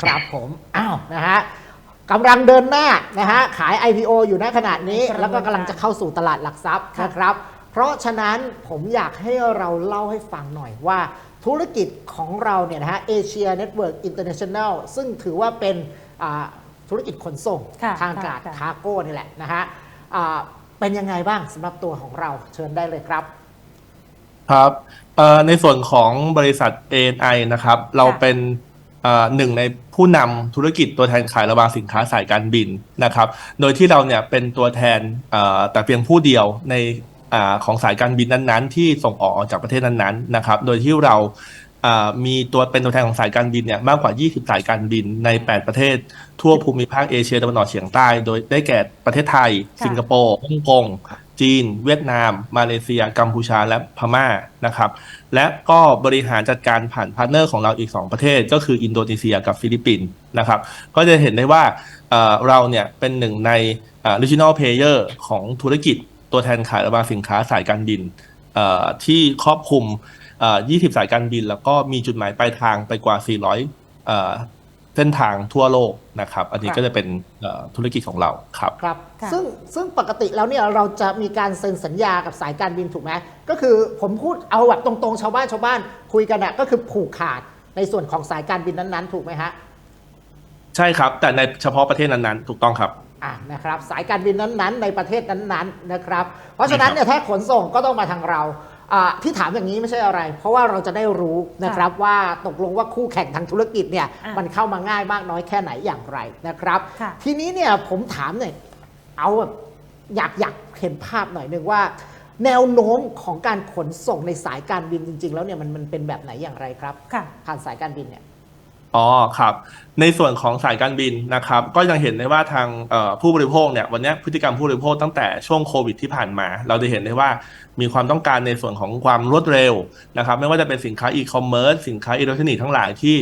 ครับผมอ้าวนะฮะกำลังเดินหน้านะฮะขาย IPO อยู่ณขณะนี้กำลังแล้วก็กำลังจะเข้าสู่ตลาดหลักทรัพย์ค่ะนะครับ เพราะฉะนั้นผมอยากให้เราเล่าให้ฟังหน่อยว่าธุรกิจของเราเนี่ยนะฮะเอเชียเน็ตเวิร์กอินเตอร์เนชั่นแนลซึ่งถือว่าเป็นอ่าธุรกิจขนส่งค่ะทางอากาศค่ะคาร์โก้นี่แหละนะฮะอ่าเป็นยังไงบ้างสำหรับตัวของเราเชิญได้เลยครับ ครับเอ่อในส่วนของบริษัท ANI นะครับ เราเป็นเอ่อ หนึ่งในผู้นำธุรกิจตัวแทนขายระหว่างสินค้าสายการบินนะครับ โดยที่เราเนี่ยเป็นตัวแทนเอ่อแต่เพียงผู้เดียวในอาของสายการบินนั้นๆ ที่ส่งออกจากประเทศนั้นๆนะครับ โดยที่เราอ่ามีตัวเป็นตัวแทนของสายการบินเนี่ยมากกว่า 20 สายการบินใน 8 ประเทศ ทั่วภูมิภาคเอเชียตะวันออกเฉียงใต้ โดยได้แก่ประเทศไทยค่ะสิงคโปร์ฮ่องกง จีน เวียดนาม มาเลเซีย กัมพูชาและพม่านะครับ และก็บริหารจัดการผ่านพาร์ทเนอร์ของเราอีก 2 ประเทศ ก็คืออินโดนีเซียกับฟิลิปปินส์นะครับ ก็จะเห็นได้ว่าเราเนี่ยเป็นหนึ่งใน regional player ของธุรกิจตัวแทนขายระหว่าสินค้าสายการบินที่ครอบคลุมเอ่อ20 สายการบิน แล้วก็มีจุดหมายปลายทางไปกว่า 400 เอ่อเส้นทางทั่วโลกนะครับ อันนี้ครับก็จะเป็นเอ่อธุรกิจของเราครับครับค่ะซึ่งซึ่งปกติแล้วเนี่ยเราจะมีการเซ็นสัญญากับสายการบินถูกไหมก็คือผมพูดเอาแบบตรงๆ ชาวบ้านชาวบ้านคุยกันอะก็คือผูกขาดในส่วนของสายการบินนั้นๆ ถูกไหมฮะใช่ครับ แต่ในเฉพาะประเทศนั้นๆ ถูกต้องครับอ่านะครับสายการบินนั้นๆ ในประเทศนั้นๆนะครับ เพราะฉะนั้นเนี่ยถ้าขนส่งก็ต้องมาทางเราอ่า ที่ถามอย่างนี้ไม่ใช่อะไร เพราะว่าเราจะได้รู้นะครับว่าตกลงว่าคู่แข่งทางธุรกิจเนี่ยอะมันเข้ามาง่ายมากน้อยแค่ไหนอย่างไรนะครับค่ะทีนี้เนี่ยผมถามหน่อยเอาแบบอยากอยากเห็นภาพหน่อยหนึ่งว่า แนวโน้มของการขนส่งในสายการบินจริง ๆ แล้วเนี่ยมันมันเป็นแบบไหนอย่างไรครับค่ะผ่านสายการบินเนี่ยอ๋อครับ ในส่วนของสายการบินนะครับก็ยังเห็นได้ว่าทางผู้บริโภคเนี่ยวันนี้พฤติกรรมผู้บริโภคตั้งแต่ช่วงโควิดที่ผ่านมา เราจะเห็นได้ว่ามีความต้องการในส่วนของความรวดเร็วนะครับไม่ว่าจะเป็นสินค้าอีคอมเมิร์ซสินค้าอิเล็กทรอนิกส์ทั้งหลายที่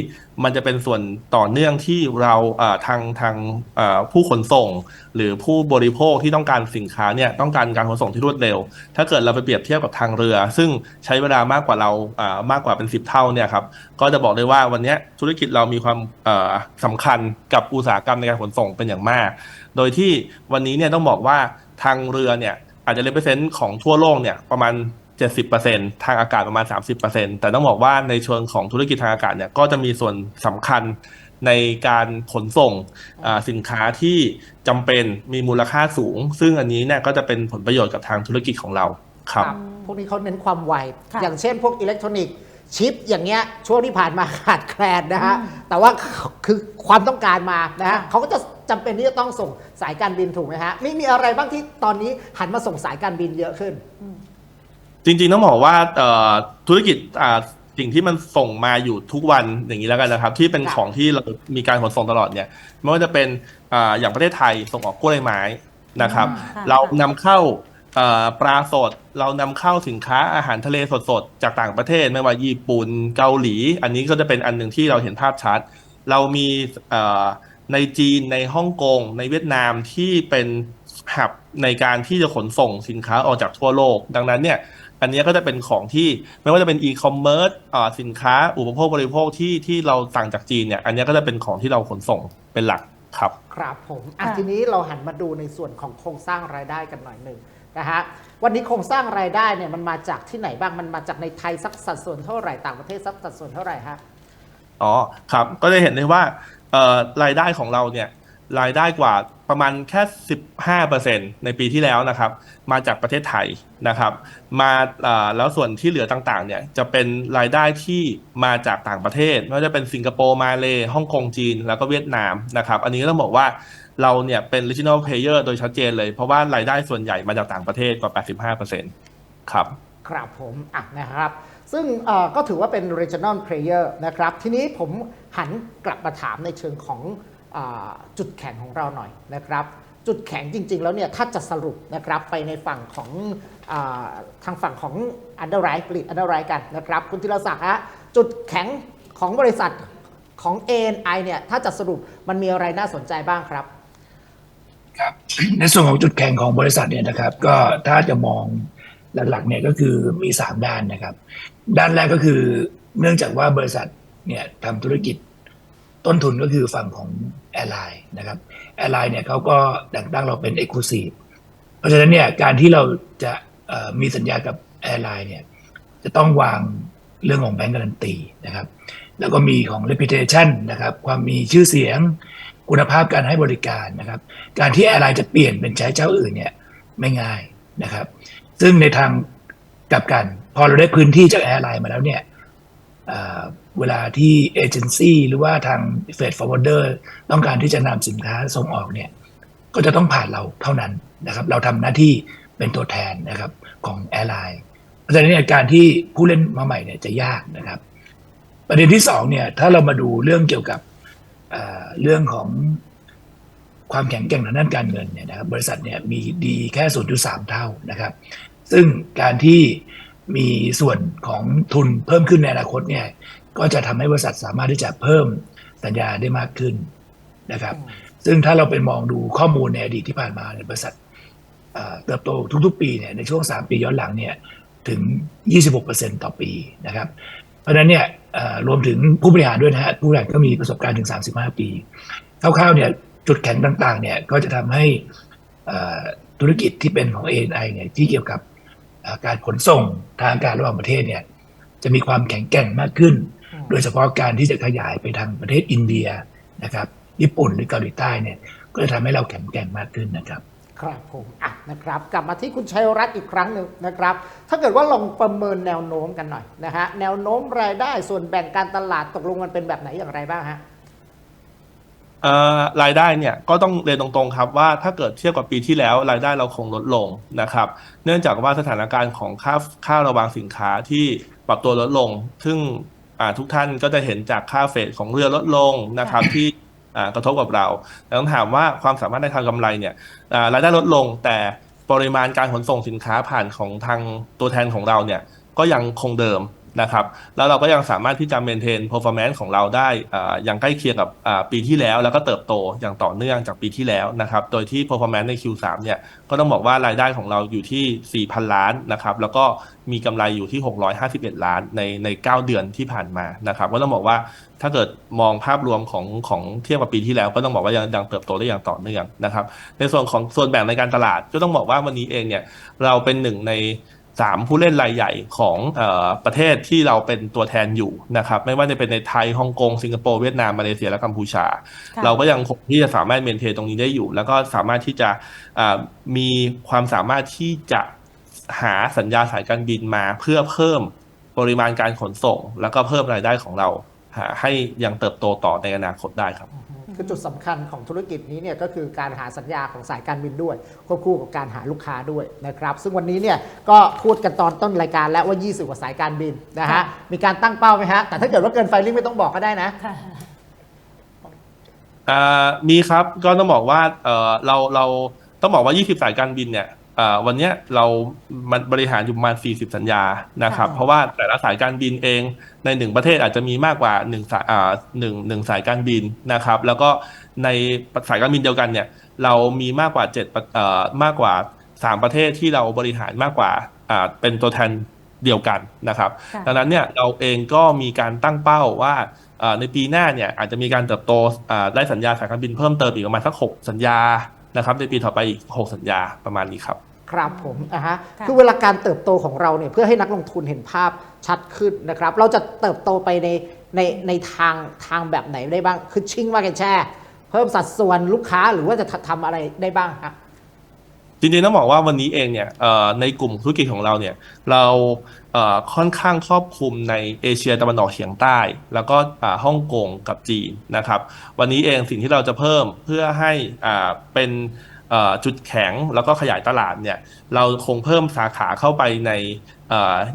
มันจะเป็นส่วนต่อเนื่องที่เราทางทางผู้ขนส่ง หรือผู้บริโภคที่ต้องการสินค้าเนี่ยต้องการการขนส่งที่รวดเร็ว ถ้าเกิดเราไปเปรียบเทียบกับทางเรือ ซึ่งใช้เวลามากกว่าเรามากกว่าเป็น 10 เท่าเนี่ยครับก็จะบอกได้ว่าวันนี้ธุรกิจเรามีความสำคัญกับอุตสาหกรรมในการขนส่งเป็นอย่างมาก โดยที่วันนี้เนี่ยต้องบอกว่าทางเรือเนี่ยอาจจะเลเปอร์เซ็นต์ของทั่วโลกเนี่ยประมาณ 70%ทางอากาศประมาณ 30%แต่ต้องบอกว่าในเชิงของธุรกิจทางอากาศเนี่ยก็จะมีส่วนสำคัญในการขนส่งอ่าสินค้าที่จำเป็นมีมูลค่าสูง ซึ่งอันนี้เนี่ยก็จะเป็นผลประโยชน์กับทางธุรกิจของเราครับ พวกนี้เขาเน้นความไวค่ะอย่างเช่นพวกอิเล็กทรอนิกส์ ชิปอย่างเงี้ยช่วงที่ผ่านมาขาดแคลนนะฮะอืมแต่ว่าคือความต้องการมานะฮะค่ะเขาก็จะจำเป็นที่จะต้องส่งสายการบินถูกไหมฮะไม่มีอะไรบ้างที่ตอนนี้หันมาส่งสายการบินเยอะขึ้น จริงๆต้องบอกว่าเอ่อธุรกิจอ่าสิ่งที่มันส่งมาอยู่ทุกวันอย่างนี้แล้วกันนะครับ ที่เป็นครับของที่เรามีการขนส่งตลอดเนี่ยไม่ว่าจะเป็นอ่าอย่างประเทศไทยส่งออกกล้วยไม้นะครับอืมค่ะเรานำเข้าเอ่อ ปลาสดเรานำเข้าสินค้าอาหารทะเลสดๆ จากต่างประเทศไม่ว่าญี่ปุ่นเกาหลี อันนี้ก็จะเป็นอันหนึ่งที่เราเห็นภาพชัด เรามีในจีนในฮ่องกงในเวียดนามที่เป็นหับในการที่จะขนส่งสินค้าออกจากทั่วโลก ดังนั้นเนี่ยอันนี้ก็จะเป็นของที่ไม่ว่าจะเป็นอีคอมเมิร์ซสินค้าอุปโภคบริโภคที่ที่เราสั่งจากจีนเนี่ยอันนี้ก็จะเป็นของที่เราขนส่งเป็นหลักครับ ครับผมอะทีนี้เราหันมาดูในส่วนของโครงสร้างรายได้กันหน่อยหนึ่ง นะฮะวันนี้โครงสร้างรายได้เนี่ยมันมาจากที่ไหนบ้างมันมาจากในไทยสักสัดส่วนเท่าไหร่ต่างประเทศสักสัดส่วนเท่าไหร่ฮะอ๋อครับก็จะเห็นได้ว่าเอ่อรายได้ของเราเนี่ยรายได้กว่าประมาณแค่ 15%ในปีที่แล้วนะครับ มาจากประเทศไทยนะครับ มาแล้วส่วนที่เหลือต่างๆ เนี่ยจะเป็นรายได้ที่มาจากต่างประเทศไม่ว่าจะเป็นสิงคโปร์มาเลฮ่องกงจีน แล้วก็เวียดนามนะครับ อันนี้ต้องบอกว่า เราเนี่ยเป็น regional player โดยชัดเจนเลย เพราะว่ารายได้ส่วนใหญ่มาจากต่างประเทศกว่า 85%ครับ ครับผมอะนะครับ ซึ่งก็ถือว่าเป็น regional player นะครับ ทีนี้ผมหันกลับมาถามในเชิงของอจุดแข็งของเราหน่อยนะครับ จุดแข็งจริง ๆ แล้วเนี่ยถ้าจะสรุปนะครับไปในฝั่งของอทางฝั่งของ underwrite ผลิต underwrite กันนะครับ คุณธีรศักดิ์ฮะจุดแข็งของบริษัทของ ANI เนี่ยถ้าจะสรุปมันมีอะไรน่าสนใจบ้างครับ ครับในส่วนของจุดแข็งของบริษัทเนี่ยนะครับ ก็ถ้าจะมองหลักๆเนี่ยก็คือมีสามด้านนะครับ ด้านแรกก็คือเนื่องจากว่าบริษัทเนี่ยทำธุรกิจต้นทุนก็คือฝั่งของแอร์ไลน์นะครับแอร์ไลน์เนี่ยเขาก็แต่งตั้งเราเป็น e x c l u s i v e เพราะฉะนั้นเนี่ยการที่เราจะมีสัญญากับแอร์ไลน์เนี่ยจะต้องวางเรื่องของแบงก์การันตีนะครับ แล้วก็มีของ reputation นะครับ ความมีชื่อเสียง คุณภาพการให้บริการนะครับ การที่แอร์ไลน์จะเปลี่ยนเป็นใช้เจ้าอื่นเนี่ยไม่ง่ายนะครับ ซึ่งในทางกลับกัน พอเราได้พื้นที่จากแอร์ไลน์มาแล้วเนี่ยเวลาที่เอเจนซี่หรือว่าทางเฟดฟอร์เวอร์เดอร์ต้องการที่จะนำสินค้าส่งออกเนี่ยก็จะต้องผ่านเราเท่านั้นนะครับ เราทำหน้าที่เป็นตัวแทนนะครับของแอร์ไลน์เพราะฉะนั้นเนี่ยการที่ผู้เล่นมาใหม่เนี่ยจะยากนะครับ ประเด็นที่สองเนี่ยถ้าเรามาดูเรื่องเกี่ยวกับ เอ่อเรื่องของความแข็งแกร่งทางด้านการเงินเนี่ยนะครับบริษัทเนี่ยมีดีแค่ 0.3 เท่านะครับ ซึ่งการที่มีส่วนของทุนเพิ่มขึ้นในอนาคตเนี่ยก็จะทำให้บริษัทสามารถที่จะเพิ่มสัญญาได้มากขึ้นนะครับ ซึ่งถ้าเราไปมองดูข้อมูลในอดีตที่ผ่านมาเนี่ยบริษัทเอ่อเติบโตทุกๆ ปีเนี่ยในช่วง 3 ปีย้อนหลังเนี่ยถึง 26%ต่อปีนะครับ เพราะฉะนั้นเนี่ยเอ่อ รวมถึงผู้บริหารด้วยนะฮะผู้บริหารก็มีประสบการณ์ถึง 35 ปีคร่าวๆเนี่ยจุดแข็งต่างๆเนี่ยก็จะทำให้เอ่อธุรกิจที่เป็นของ ANI เนี่ยที่เกี่ยวกับเอ่อการขนส่งทางอากาศระหว่างประเทศเนี่ยจะมีความแข็งแกร่งมากขึ้นอืมโดยเฉพาะการที่จะขยายไปทางประเทศอินเดียนะครับญี่ปุ่นหรือเกาหลีใต้เนี่ยก็จะทำให้เราแข็งแกร่งมากขึ้นนะครับ ครับผมอะนะครับ กลับมาที่คุณชัยรัตน์อีกครั้งหนึ่งนะครับ ถ้าเกิดว่าลองประเมินแนวโน้มกันหน่อยนะฮะแนวโน้มรายได้ส่วนแบ่งการตลาดตกลงมันเป็นแบบไหนอย่างไรบ้างฮะเอ่อรายได้เนี่ยก็ต้องเรียนตรงๆครับว่าถ้าเกิดเทียบกับปีที่แล้วรายได้เราคงลดลงนะครับ เนื่องจากว่าสถานการณ์ของค่าค่าระวางสินค้าที่ปรับตัวลดลง ซึ่งอ่าทุกท่านก็จะเห็นจากค่าเฟรของเรือลดลงนะครับที่ กระทบกับเราแต่ต้องถามว่าความสามารถในทางกำไรเนี่ยรายได้ลดลงแต่ปริมาณการขนส่งสินค้าผ่านของทางตัวแทนของเราเนี่ยก็ยังคงเดิม นะครับแล้วเราก็ยังสามารถที่จะ maintain performance ของเราได้อ่าอย่างใกล้เคียงกับอ่าปีที่แล้ว แล้วก็เติบโตอย่างต่อเนื่องจากปีที่แล้วนะครับโดยที่ performance ใน Q3 เนี่ยก็ต้องบอกว่ารายได้ของเราอยู่ที่ 4,000 ล้านนะครับแล้วก็มีกำไรอยู่ที่ 651 ล้านในใน 9 เดือนที่ผ่านมานะครับก็ต้องบอกว่าถ้าเกิดมองภาพรวมของของเทียบกับปีที่แล้ว ก็ต้องบอกว่ายังยังเติบโตได้อย่างต่อเนื่องนะครับในส่วนของส่วนแบ่งในการตลาดก็ต้องบอกว่าวันนี้เองเนี่ยเราเป็นหนึ่งใน สามผู้เล่นรายใหญ่ของเออประเทศที่เราเป็นตัวแทนอยู่นะครับไม่ว่าจะเป็นในไทยฮ่องกงสิงคโปร์เวียดนามมาเลเซียและกัมพูชาค่ะเราก็ยังคงที่จะสามารถเมนเทนตรงนี้ได้อยู่ แล้วก็สามารถที่จะอ่ามีความสามารถที่จะหาสัญญาสายการบินมาเพื่อเพิ่มปริมาณการขนส่ง แล้วก็เพิ่มรายได้ของเราหาให้ยังเติบโตต่อในอนาคตได้ครับ คือจุดสำคัญของธุรกิจนี้เนี่ยก็คือการหาสัญญาของสายการบินด้วยควบคู่กับการหาลูกค้าด้วยนะครับซึ่งวันนี้เนี่ยก็พูดกันตอนต้นรายการแล้วว่า 20 กว่าสายการบินนะฮะค่ะมีการตั้งเป้าไหมฮะแต่ถ้าเกิดว่าเกินไฟลิ่งไม่ต้องบอกก็ได้นะค่ะอ่ามีครับก็ต้องบอกว่าเออเราเราต้องบอกว่า 20 สายการบินเนี่ยอ่า วันเนี้ยเรามันบริหารอยู่ประมาณ 40 สัญญานะครับค่ะเพราะว่าแต่ละสายการบินเองในหนึ่งประเทศอาจจะมีมากกว่า1สายอ่าหนึ่งหนึ่งสายการบินนะครับ แล้วก็ในสายการบินเดียวกันเนี่ย เรามีมากกว่า7ประเอ่อมากกว่า 3 ประเทศที่เราบริหารมากกว่าอ่าเป็นตัวแทนเดียวกันนะครับค่ะดังนั้นเนี่ยเราเองก็มีการตั้งเป้าว่าเอ่อในปีหน้าเนี่ยอาจจะมีการเติบโตอ่าได้สัญญาสายการบินเพิ่มเติมอีกประมาณสัก 6 สัญญา นะครับในปีต่อไปอีก 6 สัญญาประมาณนี้ครับ ครับผมอะฮะค่ะคือเวลาการเติบโตของเราเนี่ยเพื่อให้นักลงทุนเห็นภาพชัดขึ้นนะครับ เราจะเติบโตไปในในในทางทางแบบไหนได้บ้าง คือชิงว่ากันแช่ เพิ่มสัดส่วนลูกค้าหรือว่าจะทำอะไรได้บ้างครับ จริงๆต้องบอกว่าวันนี้เองเนี่ยในกลุ่มธุรกิจของเราเนี่ยเราค่อนข้างครอบคลุมในเอเชียตะวันออกเฉียงใต้ แล้วก็ฮ่องกงกับจีนนะครับ วันนี้เองสิ่งที่เราจะเพิ่มเพื่อให้เป็น จุดแข็งแล้วก็ขยายตลาดเนี่ยเราคงเพิ่มสาขาเข้าไปใน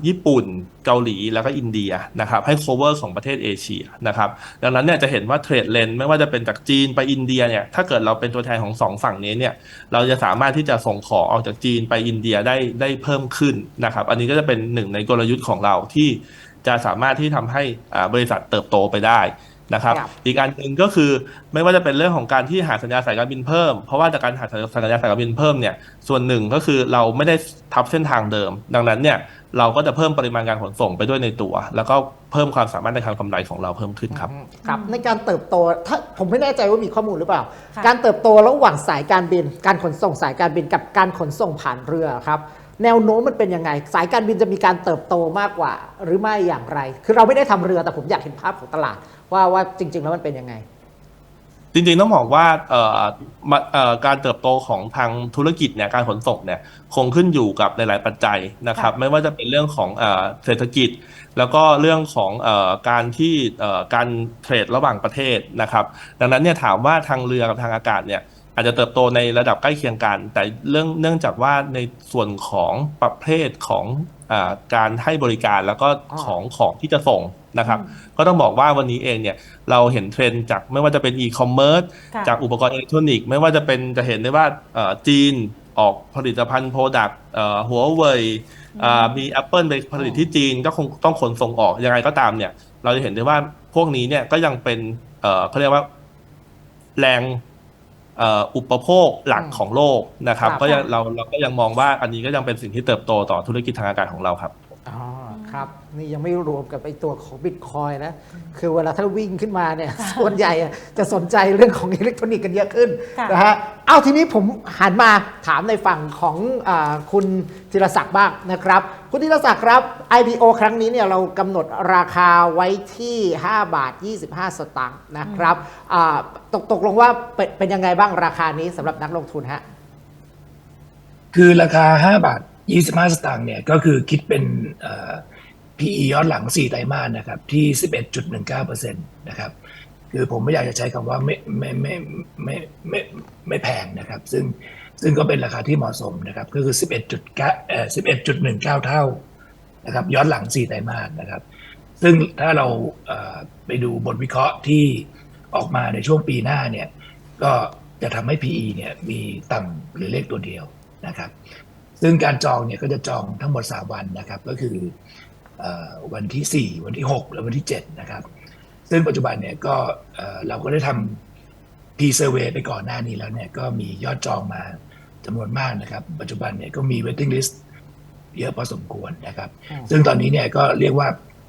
ญี่ปุ่นเกาหลีแล้วก็อินเดียนะครับให้ cover ของประเทศเอเชียนะครับดังนั้นเนี่ยจะเห็นว่าเทรดเลนไม่ว่าจะเป็นจากจีนไปอินเดียเนี่ยถ้าเกิดเราเป็นตัวแทนของสองฝั่งนี้เนี่ยเราจะสามารถที่จะส่งของออกจากจีนไปอินเดียได้ได้เพิ่มขึ้นนะครับอันนี้ก็จะเป็นหนึ่งในกลยุทธ์ของเราที่จะสามารถที่ทำให้บริษัทเติบโตไปได้ นะครับครับ อีกอันหนึ่งก็คือไม่ว่าจะเป็นเรื่องของการที่หาสัญญาสายการบินเพิ่ม เพราะว่าจากการหาสัญญาสายการบินเพิ่มเนี่ย ส่วนหนึ่งก็คือเราไม่ได้ทับเส้นทางเดิม ดังนั้นเนี่ยเราก็จะเพิ่มปริมาณการขนส่งไปด้วยในตัว แล้วก็เพิ่มความสามารถในการกำไรของเราเพิ่มขึ้นครับอืมครับในการเติบโตถ้าผมไม่แน่ใจว่ามีข้อมูลหรือเปล่าค่ะการเติบโตระหว่างสายการบิน การขนส่งสายการบินกับการขนส่งผ่านเรือครับแนวโน้มมันเป็นยังไง สายการบินจะมีการเติบโตมากกว่า หรือไม่อย่างไร คือเราไม่ได้ทำเรือแต่ผมอยากเห็นภาพของตลาด ว่าว่าจริง ๆ แล้วมันเป็นยังไง จริงๆต้องบอกว่าเอ่อมาเอ่อการเติบโตของทางธุรกิจเนี่ยการขนส่งเนี่ยคงขึ้นอยู่กับหลายๆปัจจัยนะครับ ไม่ว่าจะเป็นเรื่องของเอ่อเศรษฐกิจ แล้วก็เรื่องของเอ่อการที่เอ่อการเทรดระหว่างประเทศนะครับ ดังนั้นเนี่ยถามว่าทางเรือกับทางอากาศเนี่ย อาจจะเติบโตในระดับใกล้เคียงกัน แต่เรื่องเนื่องจากว่าในส่วนของประเภทของอาการให้บริการแล้วก็อ๋อของของที่จะส่งนะครับ ก็ต้องบอกว่าวันนี้เองเนี่ยเราเห็นเทรนด์จากไม่ว่าจะเป็นอีคอมเมิร์ซค่ะจากอุปกรณ์อิเล็กทรอนิกส์ไม่ว่าจะเป็นจะเห็นได้ว่าเอ่อจีนออกผลิตภัณฑ์โปรดักต์หัวเว่ยมี Apple ไปผลิตที่จีนก็คงต้องขนส่งออกยังไงก็ตามเนี่ย เราจะเห็นได้ว่าพวกนี้เนี่ยก็ยังเป็นเอ่อเขาเรียกว่าแรงเอ่ออุปโภคหลักอืมของโลกนะครับครับก็ยังเราเราก็ยังมองว่าอันนี้ก็ยังเป็นสิ่งที่เติบโตต่อธุรกิจทางอากาศของเราครับอ๋อครับ นี่ยังไม่รวมกับไอตัวของบิตคอยนะ คือเวลาถ้าวิ่งขึ้นมาเนี่ย ส่วนใหญ่อะจะสนใจเรื่องของอิเล็กทรอนิกส์กันเยอะขึ้นค่ะนะฮะเอาทีนี้ผมหันมาถามในฝั่งของอาคุณธีรศักดิ์บ้างนะครับ คุณธีรศักดิ์ครับ IPO ครั้งนี้เนี่ยเรากำหนดราคาไว้ที่ 5 บาท 25 สตางค์นะครับอ่าตกตกลงว่าเป็นเป็นยังไงบ้างราคานี้สำหรับนักลงทุนฮะ คือราคา 5 บาท 25 สตางค์เนี่ยก็คือคิดเป็นเอ่อ PE ย้อนหลัง 4 ไตรมาสนะครับที่ 11.19%นะครับคือผมไม่อยากจะใช้คำว่าไม่ไม่ไม่ไม่ไม่ไม่แพงนะครับ ซึ่ง ซึ่งก็เป็นราคาที่เหมาะสมนะครับ ก็คือ 11.1 9 เท่านะครับ ย้อนหลัง 4 ไตรมาสนะครับ ซึ่งถ้าเราไปดูบทวิเคราะห์ที่ออกมาในช่วงปีหน้าเนี่ย ก็จะทำให้ PE เนี่ยมีต่ำหรือเลขตัวเดียวนะครับ ซึ่งการจองเนี่ยก็จะจองทั้งหมด 3 วันนะครับ ก็คืออวันที่ 4 วันที่ 6 และวันที่ 7 นะครับ ซึ่งปัจจุบันเนี่ยก็เอ่อเราก็ได้ทำ P survey ไปก่อนหน้านี้แล้วเนี่ยก็มียอดจองมา จำนวนมากนะครับ ปัจจุบันเนี่ยก็มี waiting list เยอะพอสมควรนะครับอืมซึ่งตอนนี้เนี่ยก็เรียกว่า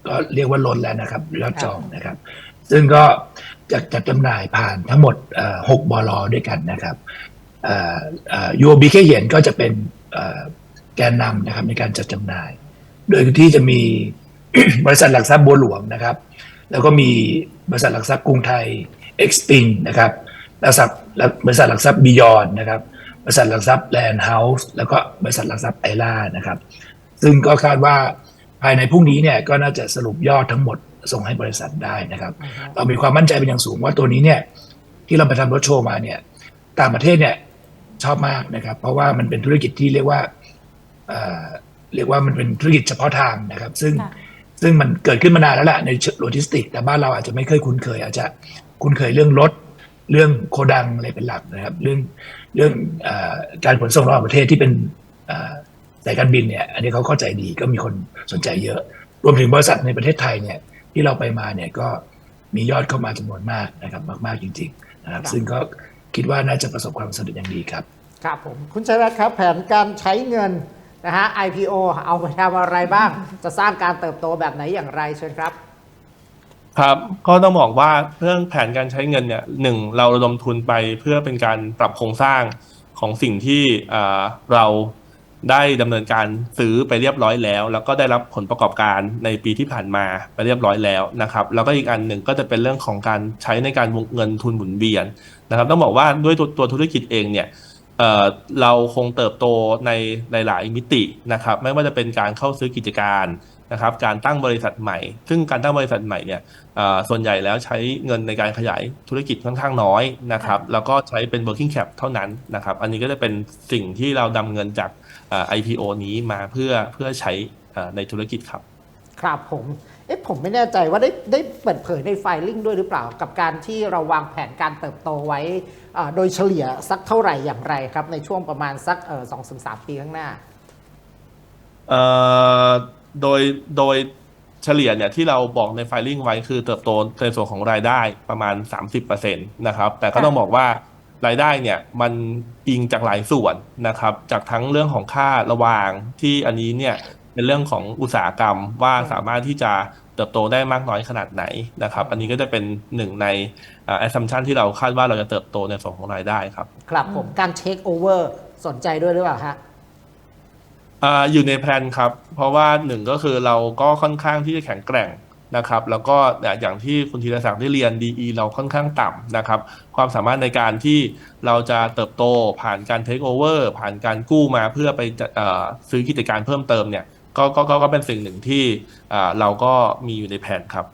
ก็เรียกว่าล้นแล้วนะครับยอดจองนะครับ ซึ่งก็จะจัดจำหน่ายผ่านทั้งหมดเอ่อหกบลด้วยกันนะครับยูโอบีเคเหยนก็จะเป็นเอ่อแกนนำนะครับในการจัดจำหน่าย โดยที่จะมีบริษัทหลักทรัพย์บัวหลวงนะครับ แล้วก็มีบริษัทหลักทรัพย์กรุงไทยเอ็กซ์ติงนะครับบริษัทบริษัทหลักทรัพย์บิยอนนะครับบ ริษัทหลักทรัพย์แลนด์เฮาส์แล้วก็บริษัทหลักทรัพย์ไอล่านะครับ ซึ่งก็คาดว่าภายในพรุ่งนี้เนี่ยก็น่าจะสรุปยอดทั้งหมดส่งให้บริษัทได้นะครับ เรามีความมั่นใจเป็นอย่างสูงว่าตัวนี้เนี่ยที่เราไปทำรถโชว์มาเนี่ยต่างประเทศเนี่ยชอบมากนะครับ เพราะว่ามันเป็นธุรกิจที่เรียกว่าเอ่อเรียกว่ามันเป็นธุรกิจเฉพาะทางนะครับ ซึ่งค่ะซึ่งมันเกิดขึ้นมานานแล้วแหละในโลจิสติกส์แต่บ้านเราอาจจะไม่เคยคุ้นเคย อาจจะคุ้นเคยเรื่องรถ เรื่องโคดังอะไรเป็นหลักนะครับ เรื่องเรื่องเออการขนส่งระหว่างประเทศที่เป็นเอ่อสายการบินเนี่ย อันนี้เขาเข้าใจดีก็มีคนสนใจเยอะ รวมถึงบริษัทในประเทศไทยเนี่ยที่เราไปมาเนี่ยก็มียอดเข้ามาจำนวนมากนะครับ มาก ๆจริงๆนะครับครับ ซึ่งก็คิดว่าน่าจะประสบความสำเร็จอย่างดีครับ ครับผมคุณชัยวัฒน์ครับแผนการใช้เงินนะฮะ IPO เอาไปทำอะไรบ้าง จะสร้างการเติบโตแบบไหนอย่างไรเชิญครับ ครับ ก็ต้องบอกว่าเรื่องแผนการใช้เงินเนี่ยหนึ่งเราระดมทุนไปเพื่อเป็นการปรับโครงสร้างของสิ่งที่เราได้ดำเนินการซื้อไปเรียบร้อยแล้ว แล้วก็ได้รับผลประกอบการในปีที่ผ่านมาไปเรียบร้อยแล้วนะครับ แล้วก็อีกอันหนึ่งก็จะเป็นเรื่องของการใช้ในการวงเงินทุนหมุนเวียนนะครับ ต้องบอกว่าด้วยตัวตัวธุรกิจเองเนี่ยเเราคงเติบโตในหลาย ๆ มิตินะครับ ไม่ว่าจะเป็นการเข้าซื้อกิจการ นะครับการตั้งบริษัทใหม่ ซึ่งการตั้งบริษัทใหม่เนี่ยเอ่อส่วนใหญ่แล้วใช้เงินในการขยายธุรกิจค่อนข้างน้อยนะครับแล้วก็ใช้เป็น working cap เท่านั้นนะครับอันนี้ก็จะเป็นสิ่งที่เรานำเงินจากเอ่อ IPO นี้มาเพื่อเพื่อใช้เอ่อในธุรกิจครับ ครับผมเอ๊ะผมไม่แน่ใจว่าได้ได้เปิดเผยในไฟลิ่งด้วยหรือเปล่า กับการที่เราวางแผนการเติบโตไว้อ่าโดยเฉลี่ยสักเท่าไหร่อย่างไรครับ ในช่วงประมาณสักสองถึงสามปีข้างหน้าเอ่อ โดยโดยเฉลี่ยเนี่ยที่เราบอกในไฟลิ่งไว้คือเติบโตในส่วนของรายได้ประมาณ 30%นะครับ แต่ก็ต้องบอกว่ารายได้เนี่ยมันอิงจากหลายส่วนนะครับ จากทั้งเรื่องของค่าระวางที่อันนี้เนี่ยเป็นเรื่องของอุตสาหกรรมว่าสามารถที่จะเติบโตได้มากน้อยขนาดไหนนะครับ อันนี้ก็จะเป็นหนึ่งในแอสซัมชันที่เราคาดว่าเราจะเติบโตในส่วนของรายได้ครับ ครับผมการเทคโอเวอร์สนใจด้วยหรือเปล่าฮะ อ่าอยู่ในแพลนครับ เพราะว่าหนึ่งก็คือเราก็ค่อนข้างที่จะแข็งแกร่งนะครับ แล้วก็อย่างที่คุณธีรศักดิ์ได้เรียน DE เราค่อนข้างต่ำนะครับ ความสามารถในการที่เราจะเติบโตผ่านการเทคโอเวอร์ผ่านการกู้มาเพื่อไปจะเอ่อซื้อกิจการเพิ่มเติมเนี่ยก็ก็ก็ก็เป็นสิ่งหนึ่งที่อ่าเราก็มีอยู่ในแผนครับ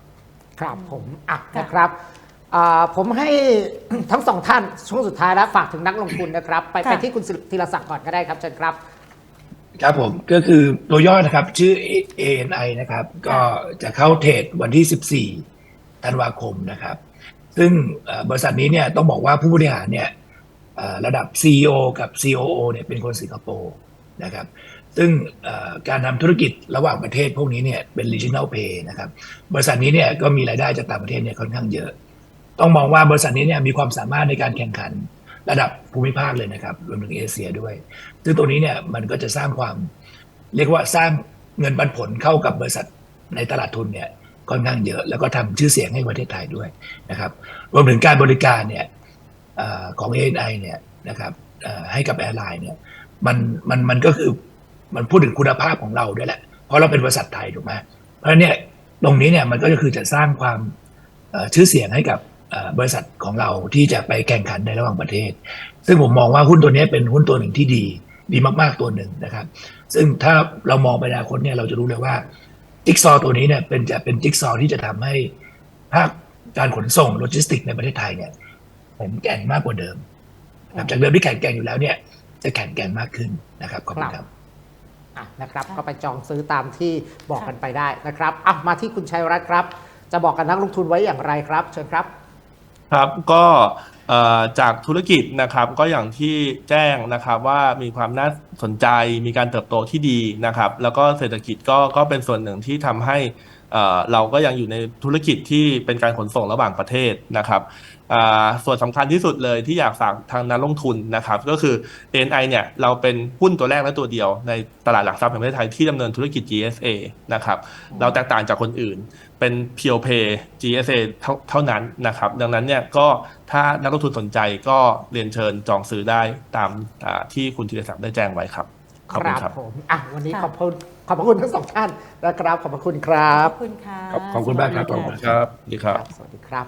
ครับผมอะนะครับอ่าผมให้ทั้งสองท่านช่วงสุดท้ายแล้วฝากถึงนักลงทุนนะครับ ไปค่ะไปที่คุณธีรศักดิ์ก่อนก็ได้ครับเชิญครับ ครับผมก็คือตัวย่อนะครับ ชื่อ ANI นะครับ ก็จะเข้าเทรดวันที่ 14 ธันวาคมนะครับ ซึ่งบริษัทนี้เนี่ยต้องบอกว่าผู้บริหารเนี่ยระดับ CEO กับ COO เนี่ยเป็นคนสิงคโปร์นะครับ ซึ่งการทำธุรกิจระหว่างประเทศพวกนี้เนี่ยเป็น regional pay นะครับ บริษัทนี้เนี่ยก็มีรายได้จากต่างประเทศเนี่ยค่อนข้างเยอะ ต้องมองว่าบริษัทนี้เนี่ยมีความสามารถในการแข่งขัน ระดับภูมิภาคเลยนะครับรวมถึงเอเชียด้วย ซึ่งตัวนี้เนี่ยมันก็จะสร้างความ เรียกว่าสร้างเงินปันผลเข้ากับบริษัทในตลาดทุนเนี่ยค่อนข้างเยอะ แล้วก็ทำชื่อเสียงให้ประเทศไทยด้วยนะครับ รวมถึงการบริการเนี่ยเออของ ANI เนี่ยนะครับให้กับแอร์ไลน์เนี่ยมันมันมันก็คือมันพูดถึงคุณภาพของเราด้วยแหละ เพราะเราเป็นบริษัทไทยถูกไหมเพราะเนี่ยตรงนี้เนี่ยมันก็คือจะสร้างความชื่อเสียงให้กับ บริษัทของเราที่จะไปแข่งขันในระหว่างประเทศ ซึ่งผมมองว่าหุ้นตัวนี้เป็นหุ้นตัวหนึ่งที่ดี ดีมากๆตัวหนึ่งนะครับ ซึ่งถ้าเรามองไปในอนาคตเนี่ยเราจะรู้เลยว่าจิ๊กซอตัวนี้เนี่ยเป็นจะเป็นจิ๊กซอที่จะทำให้ภาคการขนส่งโลจิสติกในประเทศไทยเนี่ยแข็งแกร่งมากกว่าเดิมนะครับจากเดิมที่แข็งแกร่งอยู่แล้วเนี่ย จะแข็งแกร่งมากขึ้นนะครับขอบคุณครับอะนะครับก็ไปจองซื้อตามที่บอกกันไปได้นะครับอะมาที่คุณชัยรัตน์ครับ จะบอกกับนักลงทุนไว้อย่างไรครับ เชิญครับ ครับก็จากธุรกิจนะครับก็อย่างที่แจ้งนะครับว่ามีความน่าสนใจมีการเติบโตที่ดีนะครับ แล้วก็เศรษฐกิจก็ก็เป็นส่วนหนึ่งที่ทำให้เราก็ยังอยู่ในธุรกิจที่เป็นการขนส่งระหว่างประเทศนะครับส่วนสำคัญที่สุดเลยที่อยากฝากทางนักลงทุนนะครับก็คือ ANI เนี่ยเราเป็นหุ้นตัวแรกและตัวเดียวในตลาดหลักทรัพย์แห่งประเทศไทยที่ดำเนินธุรกิจ GSA นะครับเราแตกต่างจากคนอื่น เป็น Pure Pay GSA เท่าเท่านั้นนะครับ ดังนั้นเนี่ยก็ถ้านักลงทุนสนใจก็เรียนเชิญจองซื้อได้ตามอ่าที่คุณธีรศักดิ์ได้แจ้งไว้ครับ ขอบคุณครับผมอะวันนี้ค่ะขอบคุณขอบพระคุณทั้งสองท่านนะครับ ขอบพระคุณครับ ขอบคุณค่ะขอบคุณมากครับสวัสดีะครับสวัสดีครับ สวัสดีครับ